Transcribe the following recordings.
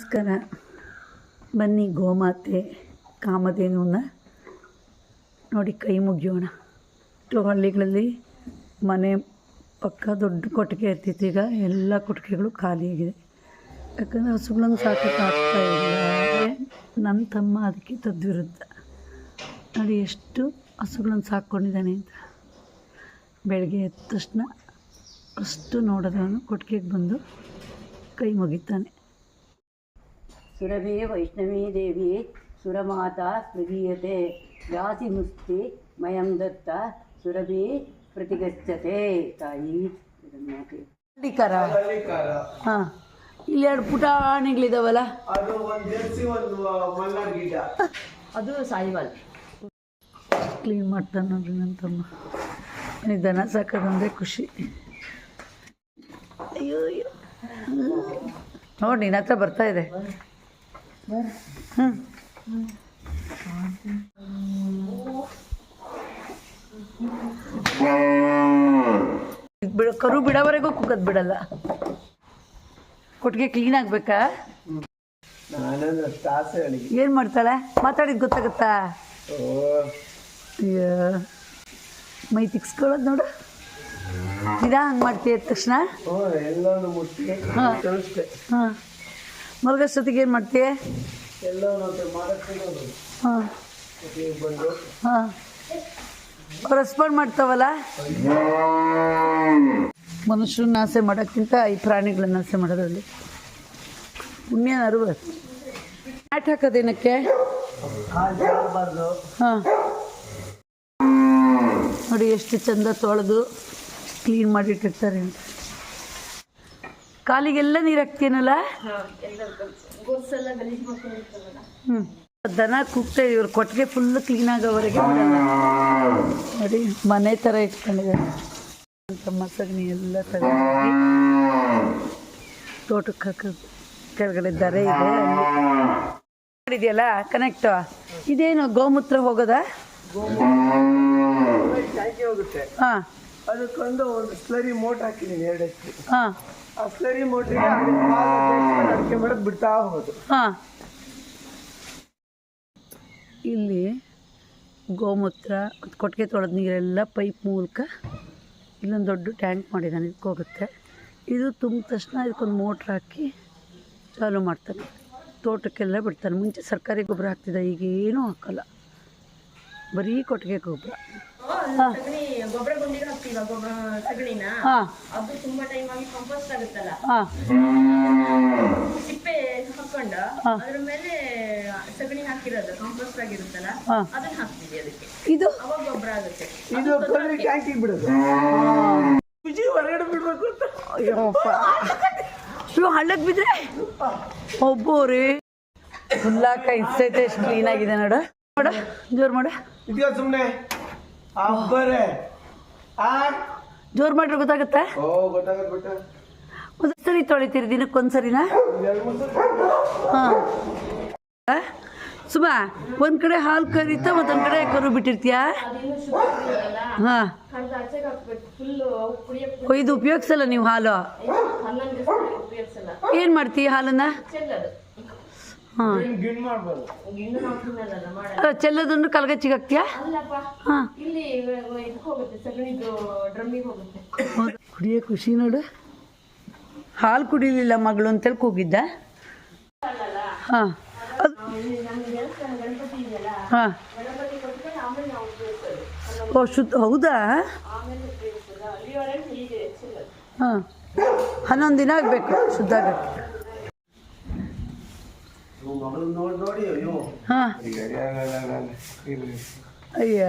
ನಮಸ್ಕಾರ. ಬನ್ನಿ ಗೋಮಾತೆ ಕಾಮಧೇನುವನ್ನ ನೋಡಿ ಕೈ ಮುಗಿಯೋಣ. ಇಷ್ಟು ಹಳ್ಳಿಗಳಲ್ಲಿ ಮನೆ ಪಕ್ಕ ದೊಡ್ಡ ಕೊಟ್ಟಿಗೆ ಇರ್ತಿತ್ತು, ಈಗ ಎಲ್ಲ ಕೊಟ್ಟಿಗೆಗಳು ಖಾಲಿಯಾಗಿದೆ ಯಾಕಂದರೆ ಹಸುಗಳನ್ನು ಸಾಕೋಕ್ಕೆ ಆಗ್ತಾ ಇಲ್ಲ. ನನ್ನ ತಮ್ಮ ಅದಕ್ಕೆ ತದ್ವಿರುದ್ಧ. ನೋಡಿ ಎಷ್ಟು ಹಸುಗಳನ್ನು ಸಾಕ್ಕೊಂಡಿದ್ದಾನೆ ಅಂತ. ಬೆಳಗ್ಗೆ ಎದ್ದ ತಕ್ಷಣ ಅಷ್ಟು ನೋಡೋದವನು ಕೊಟ್ಟಿಗೆಗೆ ಬಂದು ಕೈ ಮುಗಿತಾನೆ. ಸುರಭಿ ವೈಷ್ಣವೀ ದೇವಿ ಸುರಮಾತಾ ಸ್ಮೃಗೀಯತೆ ವ್ಯಾಸಿ ಮುಸ್ತಿ ಮಯಂ ದತ್ತ ಸುರಭಿ ಪ್ರತಿಗಚ್ಚತೆ ತಾಯಿ. ಹಳ್ಳಿಕಾರ ಹಳ್ಳಿಕಾರ ಹಾಂ. ಇಲ್ಲಿ ಎರಡು ಪುಟಾಣಿಗಳಿದಾವಲ್ಲ? ಅದು ಅದು ಸಾಯಿವಾಲ್. ಕ್ಲೀನ್ ಮಾಡ್ತಾನೆ ನೋಡ್ರಿ ನನ್ನ ತಮ್ಮ. ನನಗೆ ದನ ಸಾಕೋದಂದ್ರೆ ಖುಷಿ. ಅಯ್ಯೋ ಅಯ್ಯೋ. ನೋಡಿ ನಿನ್ನ ಹತ್ರ ಬರ್ತಾ ಇದೆ. ಬಿಡ ಕರು ಬಿಡೋವರೆಗೂ ಕುಕ್ಕದ್ ಬಿಡಲ್ಲ. ಕೊಟ್ಟಿಗೆ ಕ್ಲೀನ್ ಆಗ್ಬೇಕಾ? ಏನ್ ಮಾಡ್ತಾಳೆ? ಮಾತಾಡಿದ್ ಗೊತ್ತಾಗುತ್ತಾ? ಅಯ್ಯೋ. ಮೈ ತಿಕ್ಸ್ಕೊಳ್ಳೋದು ನೋಡು. ಇದ ಹಂಗೆ ಮಾಡ್ತೀಯ ತಕ್ಷಣ? ಹಾ. ಹಾಂ. ಮಲಗೋಷ್ಟೊತ್ತಿಗೆ ಏನು ಮಾಡ್ತೀಯ? ಹಾಂ. ಹಾಂ. ರೆಸ್ಪಾಂಡ್ ಮಾಡ್ತಾವಲ್ಲ? ಮನುಷ್ಯರನ್ನ ಆಸೆ ಮಾಡೋಕ್ಕಿಂತ ಈ ಪ್ರಾಣಿಗಳನ್ನ ಆಸೆ ಮಾಡೋದ್ರಲ್ಲಿ. ಪುಣ್ಯ ಅರುವ ಮ್ಯಾಟ್ ಹಾಕೋದೇನಕ್ಕೆ ಹಾಂ. ನೋಡಿ ಎಷ್ಟು ಚಂದ ತೊಳೆದು ಕ್ಲೀನ್ ಮಾಡಿಟ್ಟಿರ್ತಾರೆ ಅಂತ. ಕಾಲಿಗೆಲ್ಲ ನೀರು ಹಾಕ್ತೀನಲ್ಲ? ಹ್ಞೂ ದನ ಕೂಗ್ತಾ ಇವ್ರು ಕೊಟ್ಟಿಗೆ ಫುಲ್ ಕ್ಲೀನ್ ಆಗೋವರೆಗೆ ನೋಡಿ ಮನೆ ಥರ ಇಟ್ಕೊಂಡಿದ್ದಾರೆ. ತಮ್ಮ ಸಗಣಿ ಎಲ್ಲ ಥರ ತೋಟಕ್ಕೆ ಹಾಕೋದು ಕೆಳಗಡೆ ದರೆ ಇದೆ. ಅಲ್ಲಿ ಮಾಡಿದೆಯಲ್ಲ ಕನೆಕ್ಟ್ ಇದೇನು ಗೋಮೂತ್ರ ಹೋಗೋದಾ? ಹಾಂ. ಅದಕ್ಕೊಂದು ಒಂದು ಸ್ಲರಿ ಮೋಟ್ ಹಾಕಿದ್ದೀನಿ ಎರಡಕ್ಕೆ. ಹಾಂ. ಆ ಸ್ಲರಿ ಮೋಟ್ರಿಗೆ ಅಡಿಕೆ ಬಿಡ್ತಾ ಹೋಗೋದು. ಹಾಂ. ಇಲ್ಲಿ ಗೋಮೂತ್ರ ಕೊಟ್ಟಿಗೆ ತೊಳೆದ ನೀರೆಲ್ಲ ಪೈಪ್ ಮೂಲಕ ಇಲ್ಲೊಂದು ದೊಡ್ಡ ಟ್ಯಾಂಕ್ ಮಾಡಿದ್ದಾನೆ ಇದಕ್ಕೆ ಹೋಗುತ್ತೆ. ಇದು ತುಂಬ ತಕ್ಷಣ ಇದಕ್ಕೊಂದು ಮೋಟ್ರ್ ಹಾಕಿ ಚಾಲು ಮಾಡ್ತಾನೆ. ತೋಟಕ್ಕೆಲ್ಲ ಬಿಡ್ತಾನೆ. ಮುಂಚೆ ಸರ್ಕಾರಿ ಗೊಬ್ಬರ ಹಾಕ್ತಿದ್ದ ಈಗ ಏನೂ ಹಾಕಲ್ಲ. ಬರೀ ಕೊಟ್ಟಿಗೆ ಗೊಬ್ಬರ. ಸಗಣಿ ಗೊಬ್ಬರ ಗುಂಡಿಗೆ ಹಾಕ್ತೀವ ಗೊಬ್ಬರ ಸಗಣಿನ ಅದು ತುಂಬಾ ಟೈಮ್ ಆಗಿ ಕಂಪೋಸ್ಟ್ ಆಗುತ್ತಲ್ಲ? ಸಿಪ್ಪೆ ಹಾಕೊಂಡ ಅದ್ರ ಮೇಲೆ ಸಗಣಿ ಹಾಕಿರೋದು ಕಂಪೋಸ್ಟ್ ಆಗಿರುತ್ತಲ್ಲ ಅದನ್ನ ಹಾಕ್ತೀವಿ ಅದಕ್ಕೆ. ಇದು? ಅವಾಗ ಗೊಬ್ಬರ ಆಗುತ್ತೆ. ಇದು ತೊಳೆದು ಟ್ಯಾಂಕಿಗೆ ಬಿಡೋದು. ಬಿಜಿ ಹೊರಗಡೆ ಬಿಡ್ಬೇಕು ಅಂತ. ಅಯ್ಯಪ್ಪ. ಇವು ಹಳ್ಳಕ್ಕೆ ಬಿದ್ರೆ? ಒಬ್ಬರು ಫುಲ್ಲಾಕ ಇಸ್ತೈತೆ ಎಷ್ಟು ಕ್ಲೀನಾಗಿದೆ ನೋಡು. ನೋಡ ಜೋರು ಮಾಡು. ಇದ್ಯಾ ಸುಮ್ಮನೆ ಅಬ್ಬರೇ. ಆ? ಜೋರು ಮಾಡ್ರೆ ಗೊತ್ತಾಗುತ್ತಾ? ಓ ಗೊತ್ತಾಗತ್ತೆ ಬಿಟ್ಟ ಒಂದು ಸರಿ ತೊಳಿತೀರಿ ದಿನಕ್ಕೊಂದ್ಸರಿನಾ? ಹಾಂ. ಸುಮಾ ಒಂದು ಕಡೆ ಹಾಲು ಕರೀತಾ ಮತ್ತೊಂದು ಕಡೆ ಕರು ಬಿಟ್ಟಿರ್ತೀಯ? ಹಾಂ. ಇದು ಉಪಯೋಗಿಸಲ್ಲ ನೀವು ಹಾಲು? ಏನ್ ಮಾಡ್ತೀಯ ಹಾಲನ್ನು? ಹಾಂ. ಚೆಲ್ಲೋದನ್ನು ಕಲ್ಗಚ್ಚಿಗೆ ಹಾಕ್ತೀಯಾ? ಅಲ್ಲಪ್ಪ ಹಾಂ. ಇಲ್ಲಿ ಇದಕ್ಕೆ ಹೋಗುತ್ತೆ ಸಗಣಿದು ಡ್ರಮ್ಮಿಗೆ ಹೋಗುತ್ತೆ. ಹೌದು ಕುಡಿಯೋ ಖುಷಿ ನೋಡು. ಹಾಲು ಕುಡಿಲಿಲ್ಲ ಮಗಳು ಅಂತೇಳಿ ಕೂಗಿದ್ದ. ಹಾಂ. ಹಾಂ. ಓ ಶುದ್ಧ ಹೌದಾ? ಆಮೇಲೆ ಉಪಯೋಗಿಸೋದು. ಅಲ್ಲಿವರೆಗೆ ಹೀಗೆ ಚೆಲ್ಲದು. ಹಾಂ. ಹನ್ನೊಂದು ದಿನ ಆಗಬೇಕು ಶುದ್ಧ ಆಗಕ್ಕೆ ಮಗಳು ನೋಡಿ ನೋಡಿ ಅಯ್ಯೋ. ಹಾಂ. ಅಯ್ಯ.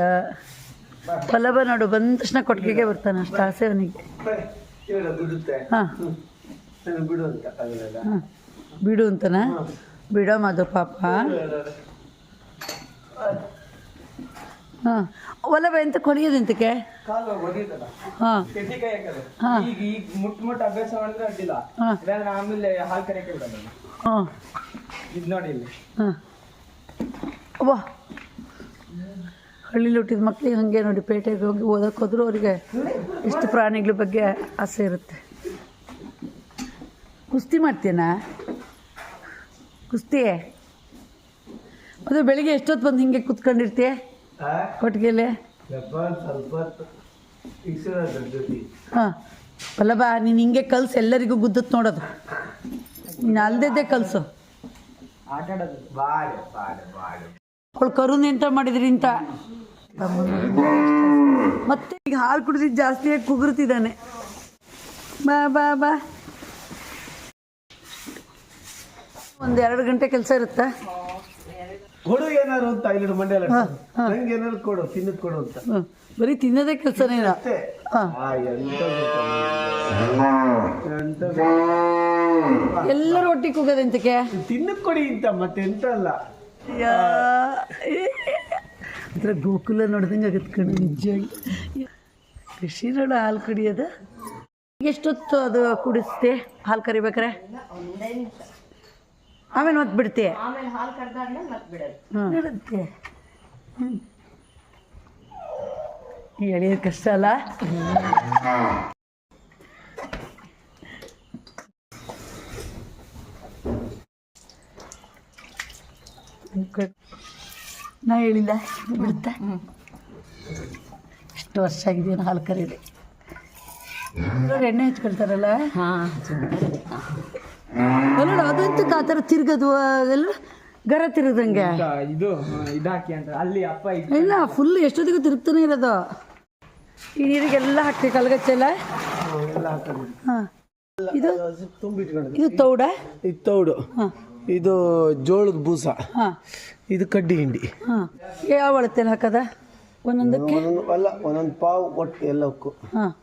ಪಲ್ಲವ ನೋಡು ಬಂದ ತಕ್ಷಣ ಕೊಟ್ಟಿಗೆಗೆ ಬರ್ತಾನೆ ಅಷ್ಟು ಆಸೆ ಅವನಿಗೆ. ಹಾಂ. ಬಿಡು ಅಂತನ? ಬಿಡೋ ಮದು ಪಾಪ. ಹಾಂ. ಒಲಬ ಎಂತ ಕೊಡಿಯೋದೆಂತಕ್ಕೆ ಹಾಂ. ಹಾಂ. ಈಗ ಈಗ ಮುಟ್ ಮುಟ್ ಅಭ್ಯಾಸ ಮಾಡಿದ್ರೆ ಅಡ್ಡಿಲ್ಲ. ಹಾಂ. ಆಮೇಲೆ ಹಾಲು ಹಾಂ. ಇದು ನೋಡಿ ಇಲ್ಲಿ. ಹಾಂ. ಅವ್ವ. ಹಳ್ಳಿಲಿ ಹುಟ್ಟಿದ ಮಕ್ಳಿಗೆ ಹಾಗೆ ನೋಡಿ ಪೇಟೆಗೆ ಹೋಗಿ ಓದಕ್ಕೆ ಹೋದ್ರು ಅವರಿಗೆ ಇಷ್ಟು ಪ್ರಾಣಿಗಳ ಬಗ್ಗೆ ಆಸೆ ಇರುತ್ತೆ. ಕುಸ್ತಿ ಮಾಡ್ತೀನಾ ಕುಸ್ತಿ? ಅದು ಬೆಳಿಗ್ಗೆ ಎಷ್ಟೊತ್ತು ಬಂದು ಹಿಂಗೆ ಕುತ್ಕೊಂಡಿರ್ತೀಯ? ಕೊಟ್ಟಿಗೆಲೆ ಹಾಂ. ಪಲ್ಲಬ ನೀನು ಹಿಂಗೆ ಕಲ್ಸಿ ಎಲ್ಲರಿಗೂ ಗುದ್ದತ್ ನೋಡೋದು. ನೀನು ಅಲ್ದಿದ್ದೆ ಕಲ್ಸು. ಅವಳು ಕರುನ್ ಎಂತ ಮಾಡಿದ್ರಿ ಇಂತ? ಮತ್ತೆ ಈಗ ಹಾಲು ಕುಡಿದಿದ್ದು ಜಾಸ್ತಿಯಾಗಿ ಕುಗುರ್ತಿದ್ದಾನೆ ಬಾ ಬಾ ಬಾ. ಒಂದು ಎರಡು ಗಂಟೆ ಕೆಲಸ ಇರುತ್ತಾ? ಕೊಡು ಏನಾರು ಅಂತ ಇಲ್ಲಿ ಮಂಡ್ಯ ನಂಗೆ ಏನಾರು ಕೊಡು ತಿನ್ನದ್ ಕೊಡು ಅಂತ. ಬರೀ ತಿನ್ನೋದೇ ಕೆಲಸನೇನ ಎಲ್ಲರೂ ಒಟ್ಟಿಗೆ ಕೂಗೋದೆಂತಕ್ಕೆ ತಿನ್ನಕ್ ಕೊಡಿ ಅಂತ ಮತ್ತೆ ಎಂತ ಅಲ್ಲ ಅಂದ್ರೆ ಗೋಕುಲ ನೋಡ್ದಂಗೆ ಆಗತ್ತೆ ಕಣೆ. ನಿಜವಾಗಿ ಕೃಷಿ ನೋಡ ಹಾಲು ಕುಡಿಯೋದ. ಎಷ್ಟೊತ್ತು ಅದು ಕುಡಿಸ್ತೆ ಹಾಲು ಕರಿಬೇಕ್ರೆ? ಆಮೇಲೆ ಮತ್ತೆ ಬಿಡ್ತೆ? ಬಿಡುತ್ತೆ ಎಳೆಯೋದು ಕಷ್ಟ ಅಲ್ಲ? ಹೇಳಿಲ್ಲ. ಬಿಡುತ್ತಾ ಎಷ್ಟು ವರ್ಷ ಆಗಿದೆಯೋ ಹಾಲು ಕರೀರಿ ಎಲ್ಲರೂ ಎಣ್ಣೆ ಹಚ್ಕೊಳ್ತಾರಲ್ಲ? ಹಾಂ ಅಲ್ಲ ಅದಂತೂ ಆ ಥರ ತಿರ್ಗೋದು ಅದೆಲ್ಲ ಗರ ತಿರುದಂಗೆ ಇದು ಇದಾಕಿ ಅಂತ. ಅಲ್ಲಿ ಅಪ್ಪ ಇಲ್ಲ ಫುಲ್ ಎಷ್ಟೊತ್ತಿಗೂ ತಿರುಗ್ತಾನೆ ಇರೋದು. ಈ ನೀರಿಗೆಲ್ಲ ಹಾಕ್ತೀವಿ ಕಲ್ಗಚ್ಚೆಲ್ಲ? ಎಲ್ಲ ಹಾಂ. ಇದು? ತುಂಬಿಟ್ಕೊಂಡು ಇದು ತೌಡ? ಇದು ತೌಡು. ಹಾಂ. ಇದು ಜೋಳದ ಬೂಸ. ಹಾಂ. ಇದು ಕಡ್ಡಿ ಹಿಂಡಿ. ಹಾಂ. ಯಾವ ಅಳತೆ ಹಾಕದ? ಒಂದೊಂದಕ್ಕೆ? ಒಂದೊಂದು ಅಲ್ಲ ಒಂದೊಂದು ಪಾವು ಒಟ್ಟು ಎಲ್ಲಕ್ಕೂ ಹಾಂ.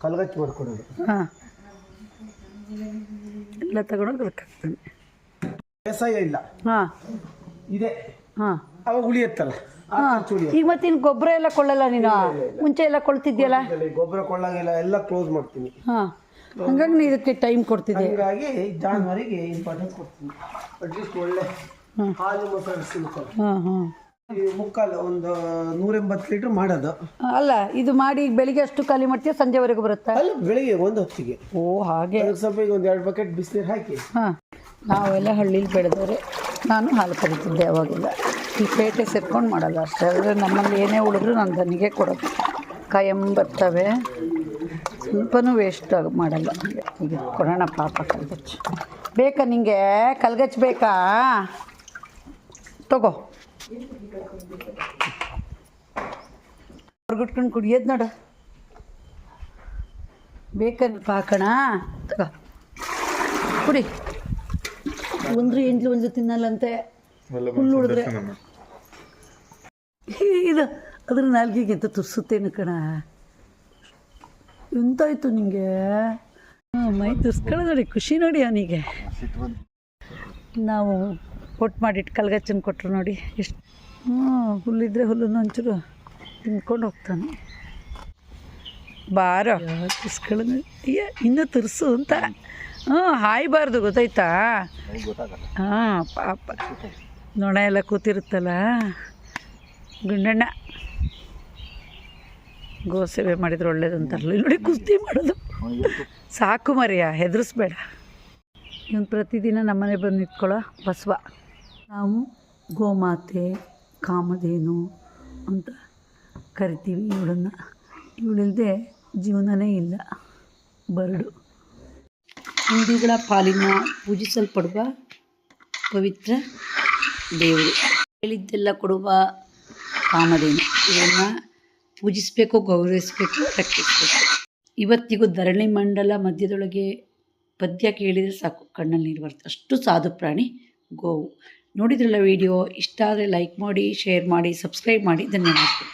ಕಲ್ಗಚ್ಚಿ ಮಾಡ್ಕೊಡೋದು. ಹಾಂ. ಎಲ್ಲ ತಗೊಂಡೋಗಿ ಅದಕ್ಕೆ ಹಾಕ್ತಾನೆ. ಬೇಸಾಯ ಇಲ್ಲ. ಹಾಂ. ಇದೆ. ಹಾಂ. ಅವಾಗ ಉಳಿಯತ್ತಲ್ಲ. ಆ ಖರ್ಚು. ಈಗ ಮತ್ತೆ ಇನ್ನು ಗೊಬ್ಬರ ಎಲ್ಲ ಕೊಳ್ಳಲ್ಲ ನೀನು? ಮುಂಚೆ ಎಲ್ಲ ಕೊಳ್ತಿದ್ಯಲ್ಲ ಗೊಬ್ಬರ ಕೊಳ್ಳಾಗಿಲ್ಲ ಎಲ್ಲ ಕ್ಲೋಸ್ ಮಾಡ್ತೀನಿ. ಹಾಂ. ಹಂಗಾಗಿ ನೀ ಇದಕ್ಕೆ ಟೈಮ್ ಕೊಡ್ತಿದ್ದೆ. ಹಂಗಾಗಿ ಜಾನುವಾರಿಗೆ ಇಂಪಾರ್ಟೆನ್ಸ್ ಕೊಡ್ತೀನಿ. ಅಟ್ಲೀಸ್ಟ್ ಒಳ್ಳೆ. ಹಾಲು ಮೊಸರು ಸಿಗುತ್ತಲ್ಲ. ಹಾಂ ಹಾಂ ಮುಕ್ಕಾಲು ಒಂದು ನೂರೆಂಬತ್ತು ಲೀಟ್ರ್ ಮಾಡೋದು. ಅಲ್ಲ ಇದು ಮಾಡಿ ಈಗ ಬೆಳಿಗ್ಗೆ ಅಷ್ಟು ಖಾಲಿ ಮಾಡ್ತೀಯ ಸಂಜೆವರೆಗೂ ಬರುತ್ತಾ? ಅಲ್ಲ ಬೆಳಿಗ್ಗೆ ಒಂದು ಹೊತ್ತಿಗೆ. ಓ ಹಾಗೆ. ಅದಕ್ಕೆ ಸ್ವಲ್ಪ ಈಗ ಒಂದು ಎರಡು ಬಕೆಟ್ ಬಿಸಿನೀರು ಹಾಕಿ. ಹಾಂ. ನಾವೆಲ್ಲ ಹಳ್ಳಿಲಿ ಬೆಳೆದವರು ನಾನು ಹಾಲು ಕರಿತಿದ್ದೆ ಅವಾಗೆಲ್ಲ. ಈ ಪೇಟೆ ಸೇರ್ಕೊಂಡು ಮಾಡಲ್ಲ ಅಷ್ಟೇ. ಆದರೆ ನಮ್ಮಲ್ಲಿ ಏನೇ ಉಳಿದ್ರು ನಾನು ದನಿಗೆ ಕೊಡೋದು. ಕಾಯಂ ಬರ್ತವೆ. ಸ್ವಲ್ಪನೂ ವೇಸ್ಟ್ ಮಾಡಲ್ಲ. ಈಗ ಕೊಡೋಣ ಪಾಪ ಕಲ್ಗಚ್ಚು. ಬೇಕಾ ನಿಂಗೆ? ಕಲ್ಗಚ್ಚು ಬೇಕಾ? ತಗೋ. ಹೊರ್ಗಿಟ್ಕೊಂಡು ಕುಡಿಯೋದು ನೋಡು. ಬೇಕನ್ ಪಾಕಣ? ತಗೋ. ಕುಡಿ. ಒಂದ್ರ ಎಂಟ್ಲು ಒಂದು ತಿನ್ನಲ್ಲಂತೆ. ಹುಲ್ಲು ಉಳಿದ್ರೆ. ಇದು ಅದ್ರ ನಾಲ್ಗೆಗಿಂತ ತುರ್ಸುತ್ತೇನು ಕಣ. ಎಂತಾಯ್ತು ಹ್ಞೂ ಮೈ ತುರ್ಸ್ಕೊಳ್ಳೋ ನೋಡಿ, ಖುಷಿ ನೋಡಿ ಅವನಿಗೆ. ನಾವು ಕೊಟ್ಟು ಮಾಡಿಟ್ಟು ಕಲ್ಗಚ್ಚನ್ ಕೊಟ್ರು ನೋಡಿ, ಎಷ್ಟು ಹ್ಞೂ ಹುಲ್ಲಿದ್ರೆ ಹುಲ್ಲನ್ನು ಒಂಚೂರು ತಿನ್ಕೊಂಡು ಹೋಗ್ತಾನೆ. ಬಾರೋ. ತುರ್ಸ್ಕೊಳ್ಳೋ ಅಯ್ಯ ಇನ್ನೂ ತುರ್ಸು ಅಂತ. ಹ್ಞೂ ಹಾಯ್ಬಾರ್ದು, ಗೊತ್ತಾಯ್ತಾ? ಹಾಂ, ಪಾಪ. ನೊಣ ಎಲ್ಲ ಕೂತಿರುತ್ತಲ್ಲ. ಗುಂಡಣ್ಣ. ಗೋಸೇವೆ ಮಾಡಿದ್ರೆ ಒಳ್ಳೇದು ಅಂತಾರಲ್ಲ. ನೋಡಿ ಕುಸ್ತಿ ಮಾಡೋದು. ಸಾಕು ಮರಿಯ, ಹೆದರಿಸ್ಬೇಡ. ಇವನು ಪ್ರತಿದಿನ ನಮ್ಮನೆ ಬಂದು ನಿಂತ್ಕೊಳ್ಳೋ ಬಸವ. ನಾವು ಗೋಮಾತೆ, ಕಾಮಧೇನು ಅಂತ ಕರಿತೀವಿ ಇವಳನ್ನು. ಇವಳಿಲ್ಲದೆ ಜೀವನನೇ ಇಲ್ಲ. ಬರಡು. ಹಿಂದೂಗಳ ಪಾಲಿನ ಪೂಜಿಸಲ್ಪಡುವ ಪವಿತ್ರ ದೇವರು. ಹೇಳಿದ್ದೆಲ್ಲ ಕೊಡುವ ಕಾಮಧೇನು. ಇದನ್ನು ಪೂಜಿಸಬೇಕು, ಗೌರವಿಸಬೇಕು ರಕ್ಷಿಸಬೇಕು ಇವತ್ತಿಗೂ ಧರಣಿ ಮಂಡಲ ಮಧ್ಯದೊಳಗೆ ಪದ್ಯ ಕೇಳಿದರೆ ಸಾಕು, ಕಣ್ಣಲ್ಲಿ ನೀರು ಬರುತ್ತೆ. ಅಷ್ಟು ಸಾಧು ಪ್ರಾಣಿ, ಗೋವು. ನೋಡಿದ್ರಲ್ಲ ವಿಡಿಯೋ? ಇಷ್ಟ ಆದರೆ ಲೈಕ್ ಮಾಡಿ ಶೇರ್ ಮಾಡಿ ಸಬ್ಸ್ಕ್ರೈಬ್ ಮಾಡಿ. ಧನ್ಯವಾದಗಳು.